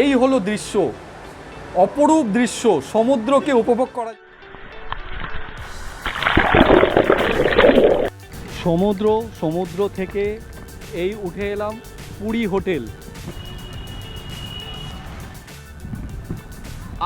এই হলো দৃশ্য। অপরূপ দৃশ্য। সমুদ্রকে উপভোগ করা সমুদ্র সমুদ্র থেকে এই উঠে এলাম পুরী হোটেল।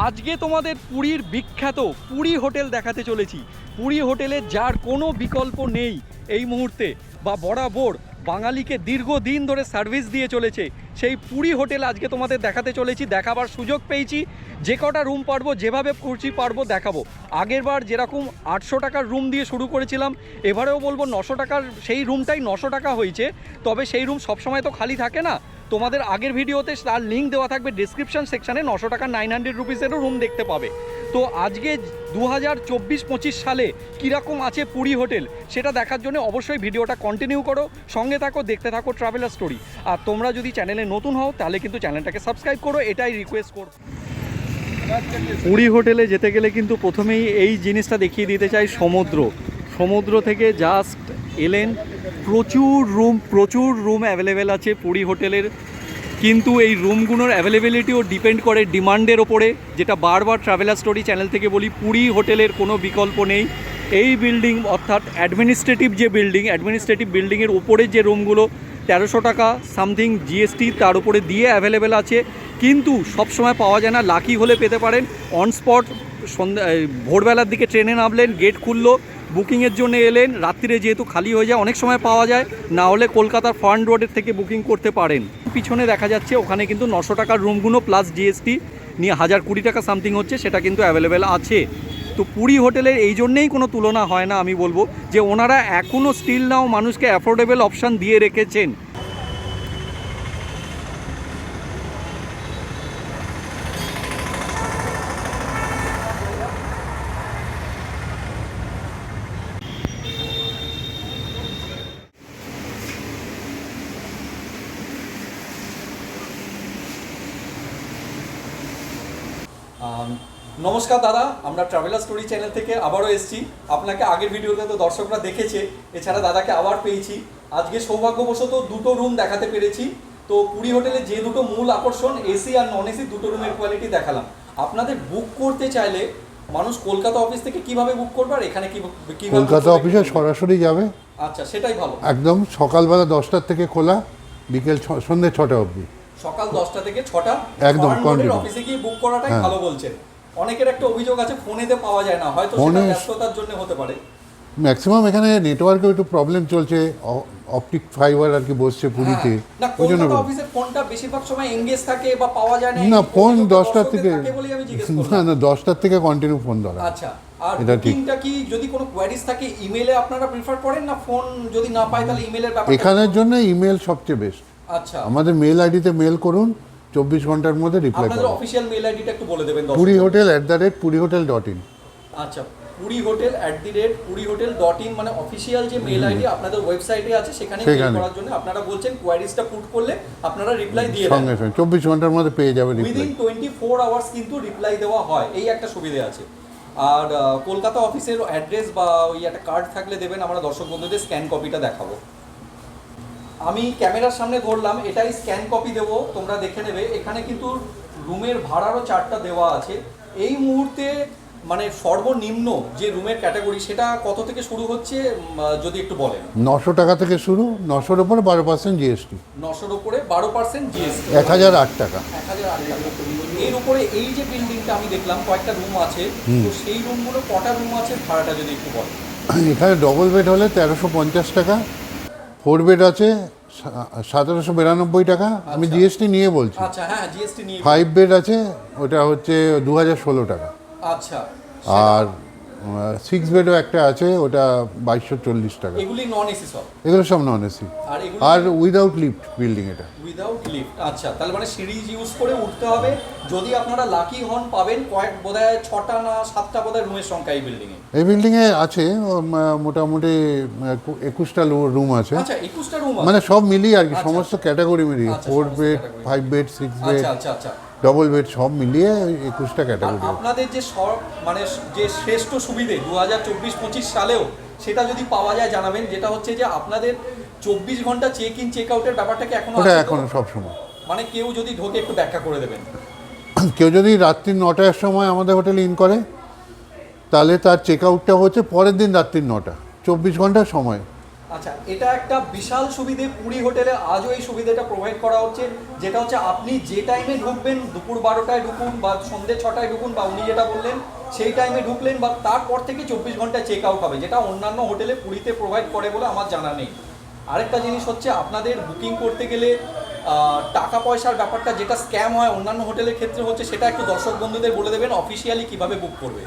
আজকে তোমাদের পুরীর বিখ্যাত পুরী হোটেল দেখাতে চলেছি। পুরী হোটেলে যার কোনো বিকল্প নেই এই মুহূর্তে, বা বরাবর বাঙালিকে দীর্ঘদিন ধরে সার্ভিস দিয়ে চলেছে। সেই পুরী হোটেল আজকে তোমাদের দেখাতে চলেছি, দেখাবার সুযোগ পেয়েছি। যে কটা রুম পারব, যেভাবে খুশি পারব দেখাবো। আগেরবার যেরকম আটশো টাকার রুম দিয়ে শুরু করেছিলাম, এবারেও বলব নশো টাকার, সেই রুমটাই নশো টাকা হয়েছে। তবে সেই রুম সবসময় তো খালি থাকে না। তোমাদের আগের ভিডিওতে তার লিঙ্ক দেওয়া থাকবে ডিসক্রিপশন সেকশানে নশো টাকা নাইন হান্ড্রেড রুপিসেরও রুম দেখতে পাবে। তো আজকে দু হাজার চব্বিশ পঁচিশ সালে কীরকম আছে পুরী হোটেল, সেটা দেখার জন্য অবশ্যই ভিডিওটা কন্টিনিউ করো, সঙ্গে থাকো, দেখতে থাকো ট্রাভেলার স্টোরি আর তোমরা যদি চ্যানেলে নতুন হও, তাহলে কিন্তু চ্যানেলটাকে সাবস্ক্রাইব করো, এটাই রিকোয়েস্ট করো। পুরী হোটেলে যেতে গেলে কিন্তু প্রথমেই এই জিনিসটা দেখিয়ে দিতে চাই সমুদ্র। সমুদ্র থেকে জাস্ট এলেন প্রচুর রুম প্রচুর রুম অ্যাভেলেবেল আছে পুরী হোটেলের। কিন্তু এই রুমগুলোর অ্যাভেলেবিলিটিও ডিপেন্ড করে ডিমান্ডের ওপরে, যেটা বারবার ট্রাভেলার স্টোরি চ্যানেল থেকে বলি, পুরী হোটেলের কোনো বিকল্প নেই। এই বিল্ডিং অর্থাৎ অ্যাডমিনিস্ট্রেটিভ যে বিল্ডিং অ্যাডমিনিস্ট্রেটিভ বিল্ডিংয়ের ওপরে যে রুমগুলো তেরোশো টাকা সামথিং জিএসটি তার উপরে দিয়ে অ্যাভেলেবেল আছে। কিন্তু সবসময় পাওয়া যায় না লাকি হলে পেতে পারেন। অন স্পট সন্ধ্যা ভোরবেলার দিকে ট্রেনে নামলেন গেট খুললো বুকিংয়ের জন্য এলেন, রাত্রিরে যেহেতু খালি হয়ে যায়, অনেক সময় পাওয়া যায়, না হলে কলকাতার ফান্ড রোডের থেকে বুকিং করতে পারেন। পিছনে দেখা যাচ্ছে, ওখানে কিন্তু নশো টাকার রুমগুলো প্লাস জিএসটি নিয়ে হাজার কুড়ি টাকা সামথিং হচ্ছে, সেটা কিন্তু অ্যাভেলেবেল আছে। তো পুরী হোটেলের এই জন্যেই কোনো তুলনা হয় না, আমি বলব, যে ওনারা এখনও স্টিল নাও মানুষকে অ্যাফোর্ডেবল অপশান দিয়ে রেখেছেন আম, নমস্কার দাদা আমরা ট্রাভেলার স্টোরি চ্যানেল থেকে আবারও এসেছি। আপনাকে আগের ভিডিওতে তো দর্শকরা দেখেছে এছাড়া দাদাকে আবার পেয়েছি। আজকে সৌভাগ্যবশত দুটো রুম দেখাতে পেরেছি। তো পুরী হোটেলে যে দুটো মূল আকর্ষণ এসি আর নন এসি দুটো রুমের কোয়ালিটি দেখালাম। আপনাদের বুক করতে চাইলে মানুষ কলকাতা অফিস থেকে কীভাবে বুক করবে আর এখানে কি কলকাতা অফিসে সরাসরি যাবে। আচ্ছা সেটাই ভালো। একদম সকালবেলা দশটার থেকে খোলা বিকেল সন্ধ্যে ছটা অবধি। সকাল দশটা থেকে ছটা। একদম। অফিসে গিয়ে বুক করাটাই হ্যাঁ। ভালো বলছেন। অনেকের একটা অভিযোগ আছে ফোনেতে পাওয়া যায় না। হয়তো ফোনে- ব্যস্ততার জন্য হতে পারে। ম্যাক্সিমাম এখানে নেটওয়ার্কেও একটু প্রবলেম চলছে অপটিক ফাইবার আর কি বসছে পুরীতে। হ্যাঁ। ওই জন্য অফিসের ফোনটা বেশিরভাগ সময় এঙ্গেজ থাকে বা পাওয়া যায় না না ফোন দশটার থেকে না না দশটার থেকে কন্টিনিউ ফোন ধরা। আচ্ছা আর এটা ঠিক। কি যদি কোনো কোয়ারিজ থাকে ইমেলে আপনারা প্রিফার করেন না ফোন যদি না পায় তাহলে ইমেলের ব্যাপারটা এখানের জন্য ইমেল সবচেয়ে বেস্ট আচ্ছা। আমাদের মেল আইডিতে মেল করুন চব্বিশ ঘণ্টার মধ্যে রিপ্লাই আপনাদের করুন অফিসিয়াল মেল আইডিটা একটু বলে দেবেন দর্শক। Puri hotel at the rate Puri hotel dot in আচ্ছা Puri hotel at the rate Puri hotel dot in মানে অফিসিয়াল যে মেল আইডি আপনাদের ওয়েবসাইটে আছে সেখানে সেখানে। করার জন্য আপনারা বলছেন কোয়ারিজটা পুট করলে আপনারা রিপ্লাই দিয়ে দেন। সঙ্গে সঙ্গে। চব্বিশ ঘণ্টার মধ্যে পেয়ে যাবে reply within twenty four hours কিন্তু রিপ্লাই দেওয়া হয়। এই একটা সুবিধে আছে। আর আহ, কলকাতা অফিসের অ্যাড্রেস বা ওই একটা কার্ড থাকলে দেবেন। আমরা দর্শক বন্ধুদের স্ক্যান কপিটা দেখাবো। আমি ক্যামেরার সামনে ধরলাম এটাই স্ক্যান কপি দেবো তোমরা দেখে নেবে। এখানে কিন্তু রুমের ভাড়ারও চারটা দেওয়া আছে। এই মুহূর্তে মানে সর্বনিম্ন যে রুমের ক্যাটাগরি সেটা কত থেকে শুরু হচ্ছে যদি একটু বলেন? নশো টাকা থেকে শুরু নশোর ওপরে বারো পার্সেন্ট জিএসটি নশোর উপরে বারো পার্সেন্ট জিএসটি এক হাজার আট টাকা। এক হাজার আট টাকা। এর উপরে এই যে বিল্ডিংটা আমি দেখলাম কয়েকটা রুম আছে। তো সেই রুমগুলো কটা রুম আছে ভাড়াটা যদি একটু বল এখানে ডবল বেড হলে তেরোশো পঞ্চাশ টাকা ফোর বেড আছে সতেরোশো বিরানব্বই টাকা। আমি আচ্ছা। জিএসটি নিয়ে বলছি। আচ্ছা হ্যাঁ জিএসটি নিয়ে ফাইভ বেড আছে ওটা হচ্ছে দু হাজার ষোলো টাকা। আচ্ছা। আর সিক্স বেডও একটা আছে ওটা বাইশশো চল্লিশ টাকা। এগুলি নন এসি সব? এগুলো সব নন এসি আর উইদাউট লিফট বিল্ডিং এটা। উইদাউট লিফট আচ্ছা তাহলে মানে সিঁড়ি ইউজ করে উঠতে হবে। যদি আপনারা লাকি হন পাবেন কয়েক বোধহয় ছটা না সাতটা বোধহয় রুমের সংখ্যা এই বিল্ডিং এ এই বিল্ডিংয়ে আছে মোটামুটি একুশটা রুম আছে। আচ্ছা একুশটা রুম মানে সব মিলিয়ে আর কি আচ্ছা। সমস্ত ক্যাটাগরি মিলিয়ে আচ্ছা, four bed five bed six bed আচ্ছা আচ্ছা। ডবল বেড সব মিলিয়ে একুশটা ক্যাটাগরি আপনাদের যে সব মানে যে শ্রেষ্ঠ সুবিধে দু হাজার চব্বিশ পঁচিশ সালেও সেটা যদি পাওয়া যায় জানাবেন যেটা হচ্ছে যে আপনাদের চব্বিশ ঘণ্টা চেক ইন চেক আউটের ব্যাপারটা কি এখনও ওটা এখন সব সময়। মানে কেউ যদি ঢোকে একটু ব্যাখ্যা করে দেবেন। কেউ যদি রাত্রি নটার সময় আমাদের হোটেলে ইন করে তাহলে তার চেক আউটটা হচ্ছে পরের দিন রাত্রি নটা চব্বিশ ঘণ্টার সময়। আচ্ছা এটা একটা বিশাল সুবিধে, পুরী হোটেলে আজও এই সুবিধাটা প্রোভাইড করা হচ্ছে, যেটা হচ্ছে আপনি যে টাইমে ঢুকবেন, দুপুর বারোটায় ঢুকুন বা সন্ধ্যে ছটায় ঢুকুন বা উনি যেটা বললেন, সেই টাইমে ঢুকলেন বা তারপর থেকে চব্বিশ ঘণ্টা চেক আউট হবে, যেটা অন্যান্য হোটেলে পুরীতে প্রোভাইড করে বলে আমার জানা নেই। আরেকটা জিনিস হচ্ছে আপনাদের বুকিং করতে গেলে টাকা পয়সার ব্যাপারটা যেটা স্ক্যাম হয় অন্যান্য হোটেলের ক্ষেত্রে হচ্ছে, সেটা একটু দর্শক বন্ধুদের বলে দেবেন অফিসিয়ালি কীভাবে বুক করবে।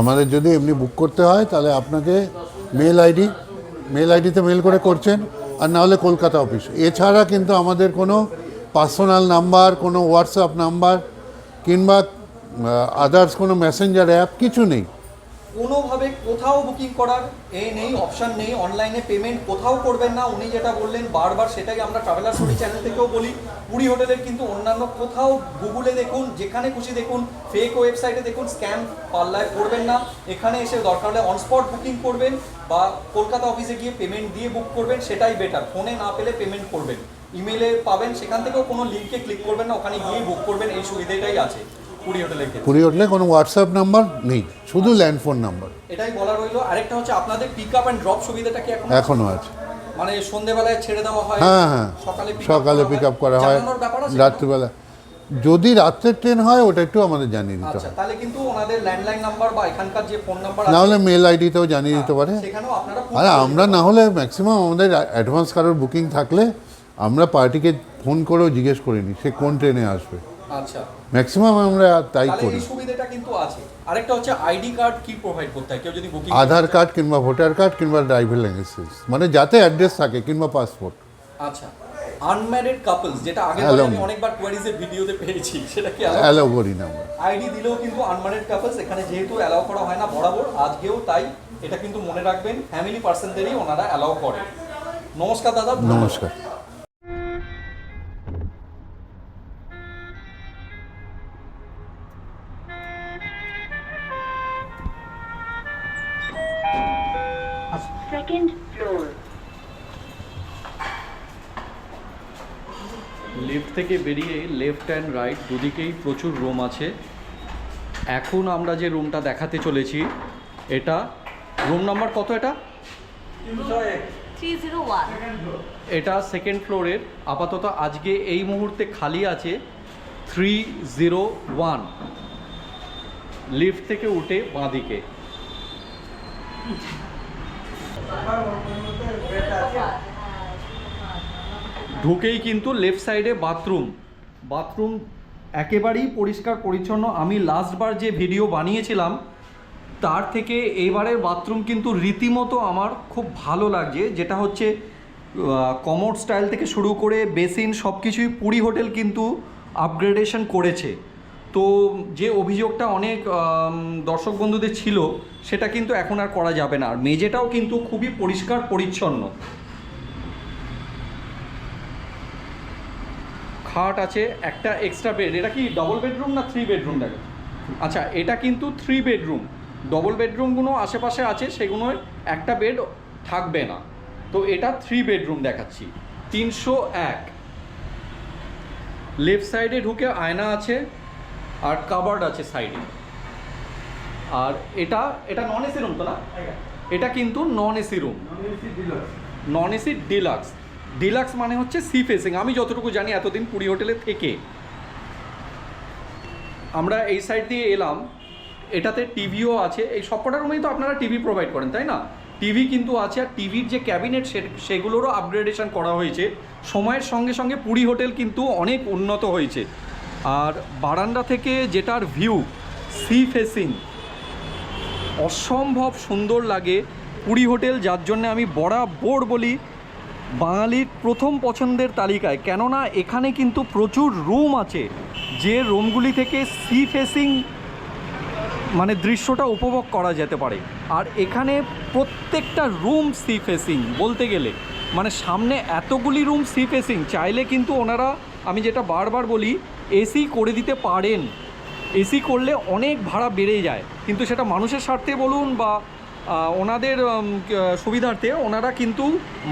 আমাদের যদি এমনি বুক করতে হয়, তাহলে আপনাকে মেল আইডি মেল আইডিতে মেল করে করছেন, আর নাহলে কলকাতা অফিস এছাড়া কিন্তু আমাদের কোনো পার্সোনাল নাম্বার কোনো হোয়াটসঅ্যাপ নাম্বার কিংবা আদার্স কোনো মেসেঞ্জার অ্যাপ কিছু নেই। কোনোভাবে কোথাও বুকিং করার এ নেই অপশান নেই অনলাইনে পেমেন্ট কোথাও করবেন না। উনি যেটা বললেন, বারবার সেটাই আমরা ট্রাভেলার স্টোরি চ্যানেল থেকেও বলি। পুরী হোটেলের কিন্তু অন্যান্য কোথাও গুগলে দেখুন, যেখানে খুশি দেখুন ফেক ওয়েবসাইটে দেখুন স্ক্যাম পাল্লায় করবেন না। এখানে এসে দরকার হলে অনস্পট বুকিং করবেন বা কলকাতা অফিসে গিয়ে পেমেন্ট দিয়ে বুক করবেন, সেটাই বেটার ফোনে না পেলে পেমেন্ট করবেন। ইমেলে পাবেন, সেখান থেকেও কোনো লিঙ্কে ক্লিক করবেন না, ওখানে গিয়ে বুক করবেন, এই সুবিধাটাই আছে। পুরী হোটেলে কোনো হোয়াটসঅ্যাপ নাম্বার নেই শুধু ল্যান্ডফোন নাম্বার এটাই বলা রইল। আরেকটা হচ্ছে আপনাদের পিক আপ অ্যান্ড ড্রপ সুবিধাটা কি এখন? এখনও আছে। মানে সন্ধেবেলায় ছেড়ে দেওয়া হয় হ্যাঁ হ্যাঁ। সকালে পিক আপ করা হয়? রাত্রিবেলা। যদি রাত্রের ট্রেন হয় ওটা একটু আমাদের জানিয়ে দিতে আচ্ছা হয়। তাহলে কিন্তু ওনাদের ল্যান্ডলাইন নাম্বার বা এখানকার যে ফোন নাম্বার না হলে মেল আইডিতেও জানিয়ে দিতে পারে। সেখানেও আপনারা আর আমরা না হলে ম্যাক্সিমাম আমাদের অ্যাডভান্স কারোর বুকিং থাকলে আমরা পার্টিকে ফোন করেও জিজ্ঞেস করিনি সে কোন ট্রেনে আসবে। আচ্ছা। ম্যাক্সিমাম আমরা তাই করি এই সুবিধাটা কিন্তু আছে। আরেকটা হচ্ছে আইডি কার্ড কি প্রোভাইড করতে হয়? কেউ যদি বুকিং আধার কার্ড কিংবা ভোটার কার্ড কিংবা ড্রাইভিং লাইসেন্স মানে যাতে অ্যাড্রেস থাকে কিংবা পাসপোর্ট আচ্ছা। আনম্যারিড কাপলস যেটা আগে আমি অনেকবার কোয়ারিজের ভিডিওতে পেয়েছি সেটা কি অ্যালাউ করি না আমরা। আইডি দিলেও কিন্তু আনম্যারিড কাপলস এখানে যেহেতু অ্যালাউ করা হয় না বরাবর আজকেও তাই। এটা কিন্তু মনে রাখবেন ফ্যামিলি পার্সনদেরই ওনারা অ্যালাউ করে। নমস্কার দাদা। নমস্কার। Second floor. লিফট থেকে বেরিয়ে লেফট অ্যান্ড রাইট দুদিকেই প্রচুর রুম আছে। এখন আমরা যে রুমটা দেখাতে চলেছি এটা রুম নাম্বার কত এটা? এটা সেকেন্ড ফ্লোরের আপাতত আজকে এই মুহূর্তে খালি আছে থ্রি জিরো ওয়ান লিফট থেকে উঠে বাঁদিকে। ঢুকেই কিন্তু লেফট সাইডে বাথরুম বাথরুম একেবারেই পরিষ্কার, পরিচ্ছন্ন। আমি লাস্টবার যে ভিডিও বানিয়েছিলাম, তার থেকে এবারের বাথরুম কিন্তু রীতিমতো আমার খুব ভালো লাগছে। যেটা হচ্ছে কমোড স্টাইল থেকে শুরু করে বেসিন সব কিছুই পুরী হোটেল কিন্তু আপগ্রেডেশন করেছে। তো যে অভিযোগটা অনেক দর্শক বন্ধুদের ছিল, সেটা কিন্তু এখন আর করা যাবে না। আর মেঝেটাও কিন্তু খুবই পরিষ্কার পরিচ্ছন্ন। খাট আছে, একটা এক্সট্রা বেড এটা কি ডবল বেডরুম না থ্রি বেডরুম দেখো? আচ্ছা এটা কিন্তু থ্রি বেডরুম ডবল বেডরুমগুলো আশেপাশে আছে সেগুলোর একটা বেড থাকবে না। তো এটা থ্রি বেডরুম দেখাচ্ছি। তিনশো এক। লেফট সাইডে ঢুকে আয়না আছে। আর কাবার্ড আছে সাইডে। আর এটা এটা নন এসি রুম তো না? এটা কিন্তু non AC room non AC deluxe deluxe মানে হচ্ছে সি ফেসিং আমি যতটুকু জানি এতদিন পুরী হোটেলে থেকে। আমরা এই সাইড দিয়ে এলাম। এটাতে টিভিও আছে। এই সবকটা রুমেই তো আপনারা টিভি প্রোভাইড করেন, তাই না? টিভি কিন্তু আছে আর টিভির যে ক্যাবিনেট সেগুলোরও আপগ্রেডেশন করা হয়েছে। সময়ের সঙ্গে সঙ্গে পুরী হোটেল কিন্তু অনেক উন্নত হয়েছে। আর বারান্দা থেকে যেটার ভিউ সি ফেসিং অসম্ভব সুন্দর লাগে পুরী হোটেল, যার জন্য আমি বরাবর বলি বাঙালির প্রথম পছন্দের তালিকায়। কেননা এখানে কিন্তু প্রচুর রুম আছে, যে রুমগুলি থেকে সি ফেসিং মানে দৃশ্যটা উপভোগ করা যেতে পারে। আর এখানে প্রত্যেকটা রুম সি ফেসিং বলতে গেলে। মানে সামনে এতগুলি রুম সি ফেসিং চাইলে কিন্তু ওনারা, আমি যেটা বারবার বলি এসি করে দিতে পারেন। এসি করলে অনেক ভাড়া বেড়ে যায়। কিন্তু সেটা মানুষের স্বার্থে বলুন বা ওনাদের সুবিধার্থে ওনারা কিন্তু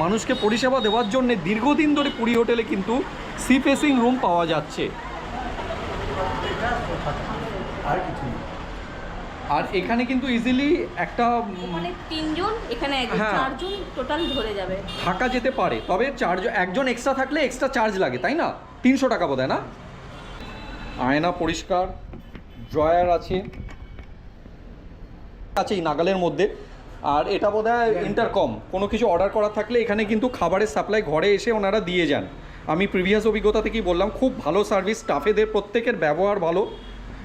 মানুষকে পরিষেবা দেওয়ার জন্য দীর্ঘদিন ধরে পুরী হোটেলে কিন্তু সি ফেসিং রুম পাওয়া যাচ্ছে। আর এখানে কিন্তু ইজিলি একটা ওখানে তিনজন এখানে হ্যাঁ। চারজন টোটাল ধরে যাবে। থাকা যেতে পারে। তবে চার্জ একজন এক্সট্রা থাকলে এক্সট্রা চার্জ লাগে তাই না? তিনশো টাকা বোধ না? আয়না পরিষ্কার, ড্রয়ার আছে। আছে এই নাগালের মধ্যে। আর এটা বোধ হয় ইন্টারকম কোনো কিছু অর্ডার করা থাকলে এখানে কিন্তু খাবারের সাপ্লাই ঘরে এসে ওনারা দিয়ে যান। আমি প্রিভিয়াস অভিজ্ঞতা থেকেই বললাম, খুব ভালো সার্ভিস স্টাফেদের প্রত্যেকের ব্যবহার ভালো।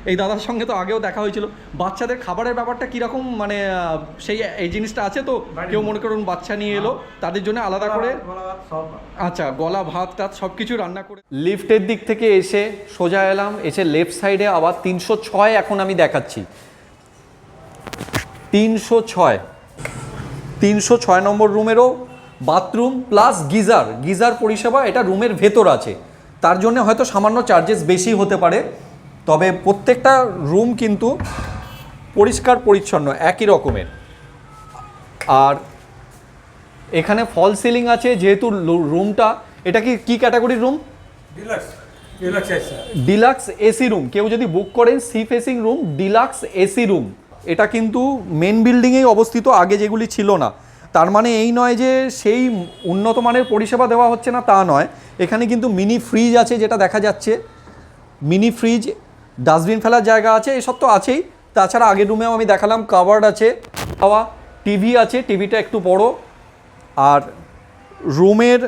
এই দাদার সঙ্গে তো আগেও দেখা হয়েছিল। বাচ্চাদের খাবারের ব্যাপারটা কীরকম? মানে সেই এই জিনিসটা আছে তো? কেউ মনে করুন বাচ্চা নিয়ে এলো তাদের জন্য আলাদা করে? আচ্ছা গলা ভাত টাত সব কিছু রান্না করে। লিফটের দিক থেকে এসে সোজা এলাম এসে লেফট সাইডে আবার তিনশো ছয় এখন আমি দেখাচ্ছি। তিনশো ছয়। তিনশো ছয় নম্বর রুমেরও বাথরুম প্লাস গিজার। গিজার পরিষেবা এটা রুমের ভেতর আছে। তার জন্য হয়তো সামান্য চার্জেস বেশি হতে পারে। তবে প্রত্যেকটা রুম কিন্তু পরিষ্কার পরিচ্ছন্ন একই রকমের। আর এখানে ফল সিলিং আছে যেহেতু রুমটা এটা কি কি ক্যাটাগরির রুম ডিলাক্স এসি রুম কেউ যদি বুক করেন sea facing room deluxe AC room এটা কিন্তু মেন বিল্ডিংয়েই অবস্থিত আগে যেগুলি ছিল না। তার মানে এই নয় যে সেই উন্নত মানের পরিষেবা দেওয়া হচ্ছে না তা নয়। এখানে কিন্তু মিনি ফ্রিজ আছে যেটা দেখা যাচ্ছে। মিনি ফ্রিজ ডাস্টবিন ফেলার জায়গা আছে, এসব তো আছেই। তাছাড়া আগের রুমেও আমি দেখালাম কাভার্ড আছে, হাওয়া টিভি আছে টিভিটা একটু বড়। আর রুমের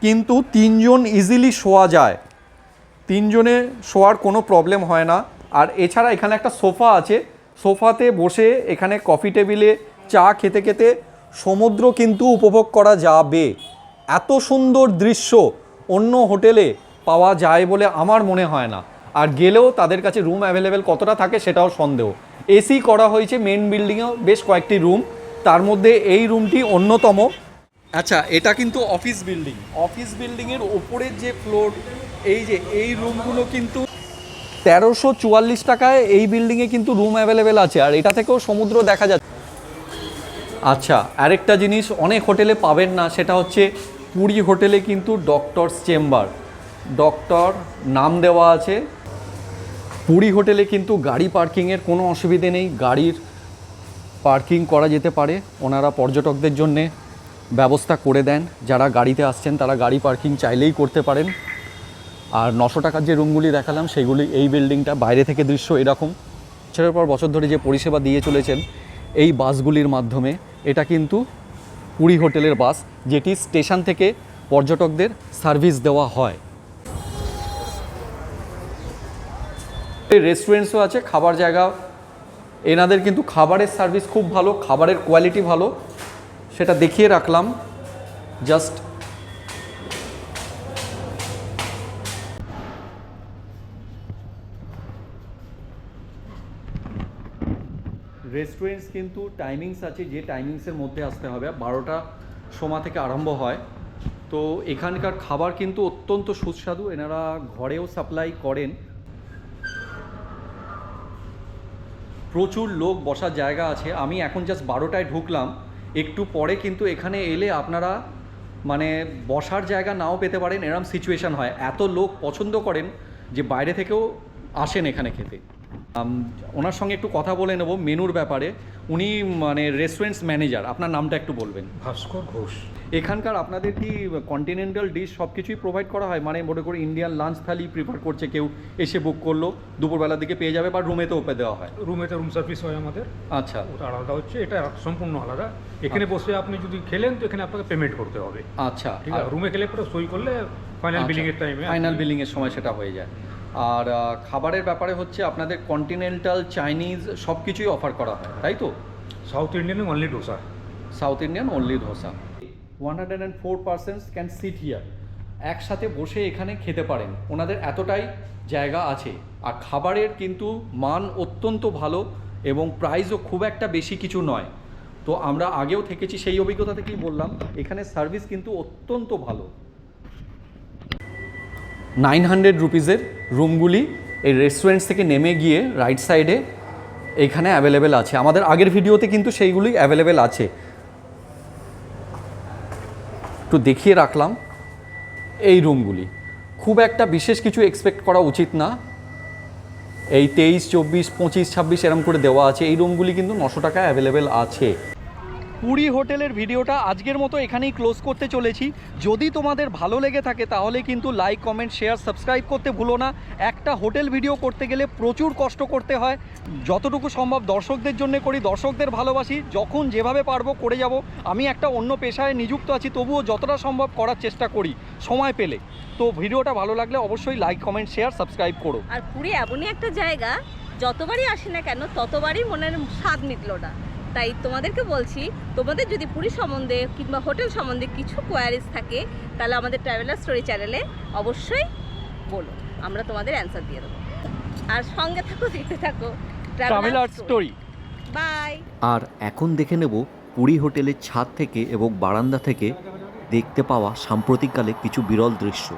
কিন্তু তিনজন ইজিলি শোয়া যায়। তিনজনে শোয়ার কোনো প্রবলেম হয় না। আর এছাড়া এখানে একটা সোফা আছে। সোফাতে বসে এখানে কফি টেবিলে চা খেতে খেতে সমুদ্র কিন্তু উপভোগ করা যাবে। এত সুন্দর দৃশ্য অন্য হোটেলে পাওয়া যায় বলে আমার মনে হয় না। আর গেলেও তাদের কাছে রুম অ্যাভেলেবেল কতটা থাকে সেটাও সন্দেহ। এসি করা হয়েছে মেন বিল্ডিংয়েও বেশ কয়েকটি রুম তার মধ্যে এই রুমটি অন্যতম। আচ্ছা এটা কিন্তু অফিস বিল্ডিং অফিস বিল্ডিংয়ের ওপরের যে ফ্লোর এই যে এই রুমগুলো কিন্তু তেরোশো চুয়াল্লিশ টাকায় এই বিল্ডিংয়ে কিন্তু রুম অ্যাভেলেবেল আছে আর এটা থেকেও সমুদ্র দেখা যাচ্ছে। আচ্ছা আরেকটা জিনিস অনেক হোটেলে পাবেন না সেটা হচ্ছে পুরী হোটেলে কিন্তু ডক্টরস চেম্বার ডক্টর নাম দেওয়া আছে। পুরী হোটেলে কিন্তু গাড়ি পার্কিংয়ের কোনো অসুবিধে নেই। গাড়ির পার্কিং করা যেতে পারে। ওনারা পর্যটকদের জন্যে ব্যবস্থা করে দেন। যারা গাড়িতে আসছেন, তারা গাড়ি পার্কিং চাইলেই করতে পারেন। আর নশো টাকার যে রুমগুলি দেখালাম, সেগুলি এই বিল্ডিংটা বাইরে থেকে দৃশ্য এরকম। বছরের পর বছর ধরে যে পরিষেবা দিয়ে চলেছেন, এই বাসগুলির মাধ্যমে এটা কিন্তু পুরী হোটেলের বাস, যেটি স্টেশন থেকে পর্যটকদের সার্ভিস দেওয়া হয়। রেস্টুরেন্টসও আছে, খাবার জায়গা। এনাদের কিন্তু খাবারের সার্ভিস খুব ভালো, খাবারের কোয়ালিটি ভালো। সেটা দেখিয়ে রাখলাম। জাস্ট রেস্টুরেন্টস কিন্তু টাইমিংস আছে, যে টাইমিংসের মধ্যে আসতে হবে। বারোটা সময় থেকে আরম্ভ হয়। তো এখানকার খাবার কিন্তু অত্যন্ত সুস্বাদু। এনারা ঘরেও সাপ্লাই করেন। প্রচুর লোক বসার জায়গা আছে। আমি এখন জাস্ট বারোটায় ঢুকলাম। একটু পরে কিন্তু এখানে এলে আপনারা মানে বসার জায়গা নাও পেতে পারেন। এরম সিচুয়েশান হয়। এত লোক পছন্দ করেন যে বাইরে থেকেও আসেন এখানে খেতে। ওনার সঙ্গে একটু কথা বলে নেব মেনুর ব্যাপারে। উনি মানে রেস্টুরেন্টস ম্যানেজার আপনার নামটা একটু বলবেন। ভাস্কর ঘোষ। এখানকার আপনাদের কি কন্টিনেন্টাল ডিশ সব কিছুই প্রোভাইড করা হয়? মানে মনে করে ইন্ডিয়ান লাঞ্চ থালি প্রিফার করছে কেউ এসে বুক করল দুপুরবেলার দিকে পেয়ে যাবে বা রুমেতেও পে দেওয়া হয়। রুমেতে রুম সার্ভিস হয় আমাদের। আচ্ছা। ওটা আলাদা হচ্ছে এটা সম্পূর্ণ আলাদা। এখানে বসে আপনি যদি খেলেন তো এখানে আপনাকে পেমেন্ট করতে হবে। আচ্ছা। ঠিক আছে? রুমে খেলে পরে সই করলে ফাইনাল বিলিং এর টাইমে ফাইনাল বিলিং এর সময় সেটা হয়ে যায়। আর খাবারের ব্যাপারে হচ্ছে আপনাদের কন্টিনেন্টাল চাইনিজ সব কিছুই অফার করা হয় তাই তো? South Indian only dosa South Indian only dosa one hundred and four percents can sit here একসাথে বসে এখানে খেতে পারেন। ওনাদের এতটাই জায়গা আছে। আর খাবারের কিন্তু মান অত্যন্ত ভালো এবং প্রাইসও খুব একটা বেশি কিছু নয়। তো আমরা আগেও থেকেছি সেই অভিজ্ঞতা থেকেই বললাম এখানে সার্ভিস কিন্তু অত্যন্ত ভালো। নাইন হান্ড্রেড রুপিজের রুমগুলি এই রেস্টুরেন্টস থেকে নেমে গিয়ে রাইট সাইডে এখানে অ্যাভেলেবেল আছে। আমাদের আগের ভিডিওতে কিন্তু সেইগুলি অ্যাভেলেবেল আছে। একটু দেখিয়ে রাখলাম এই রুমগুলি। খুব একটা বিশেষ কিছু এক্সপেক্ট করা উচিত না। এই তেইশ, চব্বিশ, পঁচিশ, ছাব্বিশ এরম করে দেওয়া আছে। এই রুমগুলি কিন্তু নশো টাকায় অ্যাভেলেবেল আছে। পুরী হোটেলের ভিডিওটা আজকের মতো এখানেই ক্লোজ করতে চলেছি। যদি তোমাদের ভালো লেগে থাকে তাহলে কিন্তু লাইক, কমেন্ট, শেয়ার, সাবস্ক্রাইব করতে ভুলো না। একটা হোটেল ভিডিও করতে গেলে প্রচুর কষ্ট করতে হয়। যতটুকু সম্ভব দর্শকদের জন্য করি, দর্শকদের ভালোবাসি। যখন যেভাবে পারব করে যাব। আমি একটা অন্য পেশায় নিযুক্ত আছি, তবুও যতটা সম্ভব করার চেষ্টা করি, সময় পেলে। তো ভিডিওটা ভালো লাগলে অবশ্যই লাইক, কমেন্ট, শেয়ার, সাবস্ক্রাইব করো। আর পুরী এমনই একটা জায়গা, যতবারই আসি না কেন, ততবারই মনের স্বাদ মিটল না। তাই তোমাদেরকে বলছি তোমাদের যদি পুরী সম্বন্ধে কিংবা হোটেল সম্বন্ধে কিছু কোয়ারিজ থাকে তাহলে আমাদের ট্রাভেলার স্টোরি চ্যানেলে অবশ্যই বলো আমরা তোমাদের অ্যান্সার দিয়ে দেবো। আর সঙ্গে থাকো দেখতে থাকো ট্রাভেলার স্টোরি বাই আর এখন দেখে নেব পুরী হোটেলের ছাদ থেকে এবং বারান্দা থেকে দেখতে পাওয়া সাম্প্রতিককালে কিছু বিরল দৃশ্য।